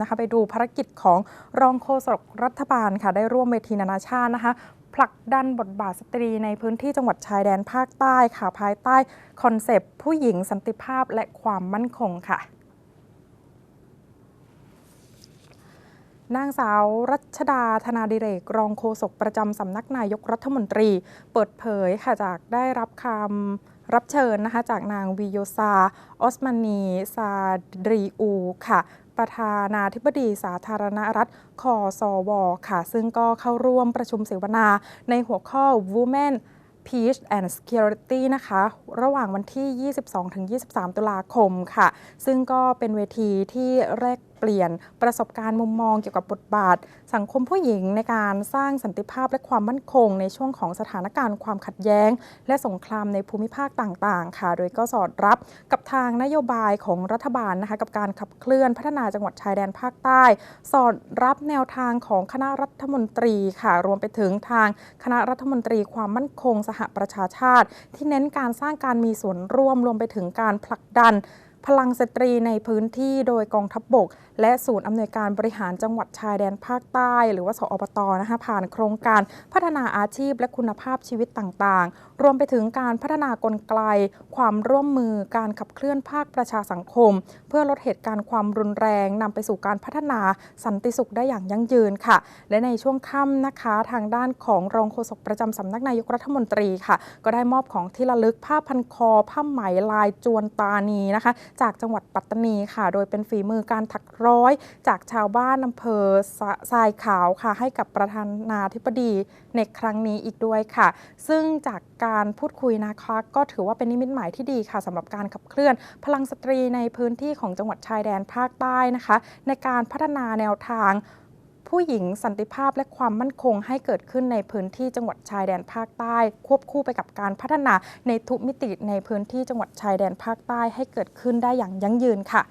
นะคะไปดูภารกิจของรองโฆษกรัฐบาลค่ะได้ร่วมเวทีนานาชาตินะคะผลักดันบทบาทสตรีในพื้นที่จังหวัดชายแดนภาคใต้ค่ะภายใต้คอนเซปต์ผู้หญิงสันติภาพและความมั่นคงค่ะนางสาวรัชดาธนาดิเรก รองโฆษกประจำสำนักนายกรัฐมนตรี เปิดเผยค่ะจากได้รับคำรับเชิญนะคะจากนางวิโยซาออสมานีซาดรีอูค่ะ ประธานาธิบดีสาธารณรัฐคอสวค่ะ ซึ่งก็เข้าร่วมประชุมเสวนาในหัวข้อ Women Peace and Security นะคะ ระหว่างวันที่ 22-23 ตุลาคมค่ะ ซึ่งก็เป็นเวทีที่แรก เปลี่ยนประสบการณ์มุมมองเกี่ยวกับบทบาท สังคมผู้หญิงในการสร้างสันติภาพและความมั่นคง ในช่วงของสถานการณ์ความขัดแย้ง และสงครามในภูมิภาคต่างๆ ค่ะ โดยก็สอดรับกับทางนโยบายของรัฐบาลนะคะกับการขับเคลื่อนพัฒนาจังหวัดชายแดนภาคใต้ สอดรับแนวทางของคณะรัฐมนตรีค่ะ รวมไปถึงทางคณะรัฐมนตรีความมั่นคง สหประชาชาติ ที่เน้นการสร้างการมีส่วนร่วมรวมไปถึงการผลักดันพลังสตรีในพื้นที่โดยกองทัพบบก และศูนย์อำนวยการบริหารจังหวัดชายแดนภาคใต้ หรือว่าสอบตนะคะผ่านโครงการพัฒนาอาชีพและคุณภาพชีวิตต่างๆ รวมไปถึงการพัฒนากลไกความร่วมมือการขับเคลื่อนภาคประชาสังคม เพื่อลดเหตุการณ์ความรุนแรงนำไปสู่การพัฒนาสันติสุขได้อย่างยั่งยืนค่ะ และในช่วงค่ำนะคะทางด้านของรองโฆษกประจำสำนักนายกรัฐมนตรีค่ะ ก็ได้มอบของที่ระลึกผ้าพันคอผ้าไหมลายจวนตานีนะคะ จากจังหวัดปัตตานีค่ะ โดยเป็นฝีมือการถักรอย จากชาวบ้านอำเภอทรายขาวค่ะ ให้กับประธานาธิบดีในครั้งนี้อีกด้วยค่ะ ซึ่งจากการพูดคุยนะคะก็ถือว่าเป็นนิมิตหมายที่ดีค่ะสำหรับการขับเคลื่อน พลังสตรีในพื้นที่ของจังหวัดชายแดนภาคใต้นะคะ ในการพัฒนาแนวทางผู้หญิงสันติภาพและความมั่นคงให้เกิดขึ้นในพื้นที่จังหวัดชายแดนภาคใต้ ควบคู่ไปกับการพัฒนาในทุกมิติในพื้นที่จังหวัดชายแดนภาคใต้ให้เกิดขึ้นได้อย่างยั่งยืนค่ะ